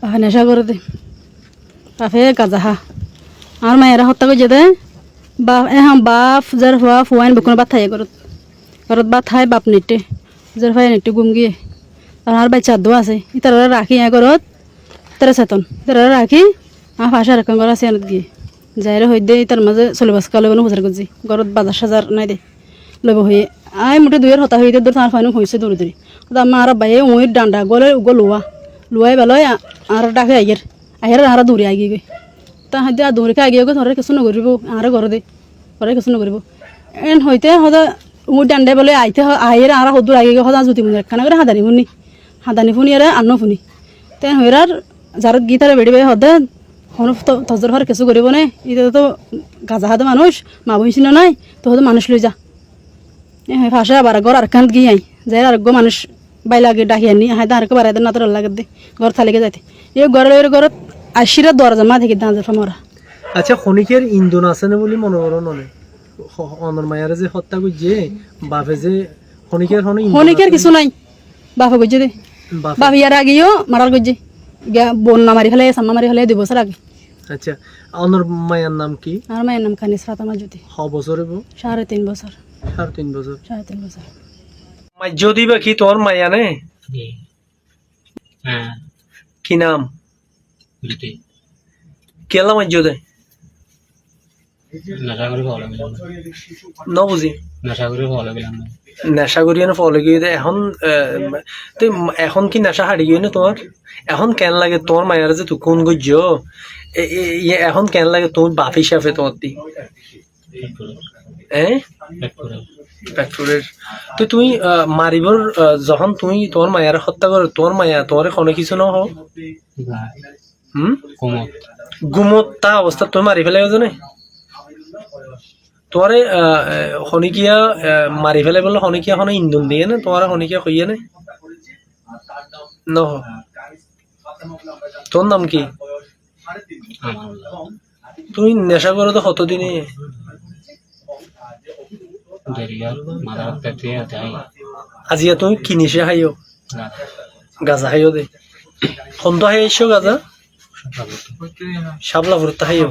বাপে নেশা করে দে। বাপে গাজা হা। আর মায়েরা হত্যা করে দে বাপ এখন বাপ যার হওয়া ফুয়াইন বকুন বাত থাই ঘরত ঘরত বাত থাই বাপ নিটে। যার ফাই নিটে গুম গিয়ে। আর আর বাচ্চা দো আছে। ইতারা রাখি এ ঘরত তারা চেতন। তারা রাখি আর ফাঁসা রাখান ঘর আছে আনত গিয়ে। যাইরে হই দে তার মাঝে চলে বাস কালে কোনো হুজার করছি ঘরত বাজার সাজার নাই দে। লব হয়ে আই মোটে দুয়ের হতা হয়ে দে দূর তার ফাইন হয়েছে দৌড়ি দৌড়ি আমার বাইয়ে ওই ডান্ডা গলে গো লোয়া লোয়াই বেলয় আর ডাকে আইয়ের আইয়ের আর দৌড়ি আগে গই তা হাতে আর দৌড়ি আগে গো ধরে কিছু নকরিব আর ঘরে দে ঘরে কিছু নকরিব এন হইতে সদা ওই ডান্ডাই বলে আইতে আইয়ের আর সদূর আগে গিয়ে সদা জুতি মুনি একখানা করে হাদানি ফুনি হাদানি ফুনি আর আন্ন ফুনি। তেন হইর আর যার গীতারে বেড়ি বেড়ে হদে কোনো তজর ঘর কিছু করিব নে? এটা তো গাজা হাতে মানুষ মা বইছিল নাই তো হয়তো মানুষ লই যা। এ হয় ফাঁসে আবার ঘর আর কান্ত গিয়ে আই যাই আর গো মানুষ বাই লাগে ডাকি আনি হাই দাঁড়কে বাড়াই দেন নাতর লাগে দে ঘর থালিকে যাইতে। এই ঘরের ঘরত আশিরা দরজা মা থেকে দাঁড়াতে ফামরা আচ্ছা খনিকের ইন্ধন আছে না বলে মনে করো নলে অনর মায়ারে যে হত্যা করছে বাপে যে খনিকের হনে ইন্ধন কিছু নাই। বাপে গজে দে বাপে ইয়ার আগেও গজে গিয়া বন্যা মারি ফেলে সাম্মা মারি ফেলে দুই বছর আগে। আচ্ছা অনর মায়ার নাম কি? আর মায়ের নাম খানিস ফাতামা জ্যোতি। হ বছরে? সাড়ে তিন বছর। সাড়ে তিন বছর। সাড়ে তিন বছর। যদি বা কি তোর মায়া নে হ্যাঁ। কি নাম? কেলা মাজ্য দে নেশা করে ফলো পেলাম ন। বুঝি নেশা করে ফলো পেলাম নেশা করি না ফলে গিয়ে দে এখন তুই এখন কি নেশা হারি গিয়ে না তোমার? এখন কেন লাগে তোর মায়ার যে তুই কোন গজ্য? এখন কেন লাগে তোর বাপ হিসাবে তোমার দি তো তুমি আহ, মারিবর যখন তুমি তোমার মায়ার হত্যা করো তোমার মায়া তোমার কোনো কিছু ন গুমত তা অবস্থা তুমি মারি ফেলে গেছো না? তোমারে শনিকিয়া মারি ফেলে বলে শনিকিয়া খনে ইন্ধন দিয়ে না? তোমার শনিকিয়া কইয়ে নে? ন তোর নাম কি? তুমি নেশা করো তো কতদিনে দরিয়ার মাথা ফ্যাক্টরি যাই আজিয়া তুমি কিনিছে হাইও গাজা হাইও দে। সন্ত হাই আইসো গাজা সাবলা ভরতা খাইও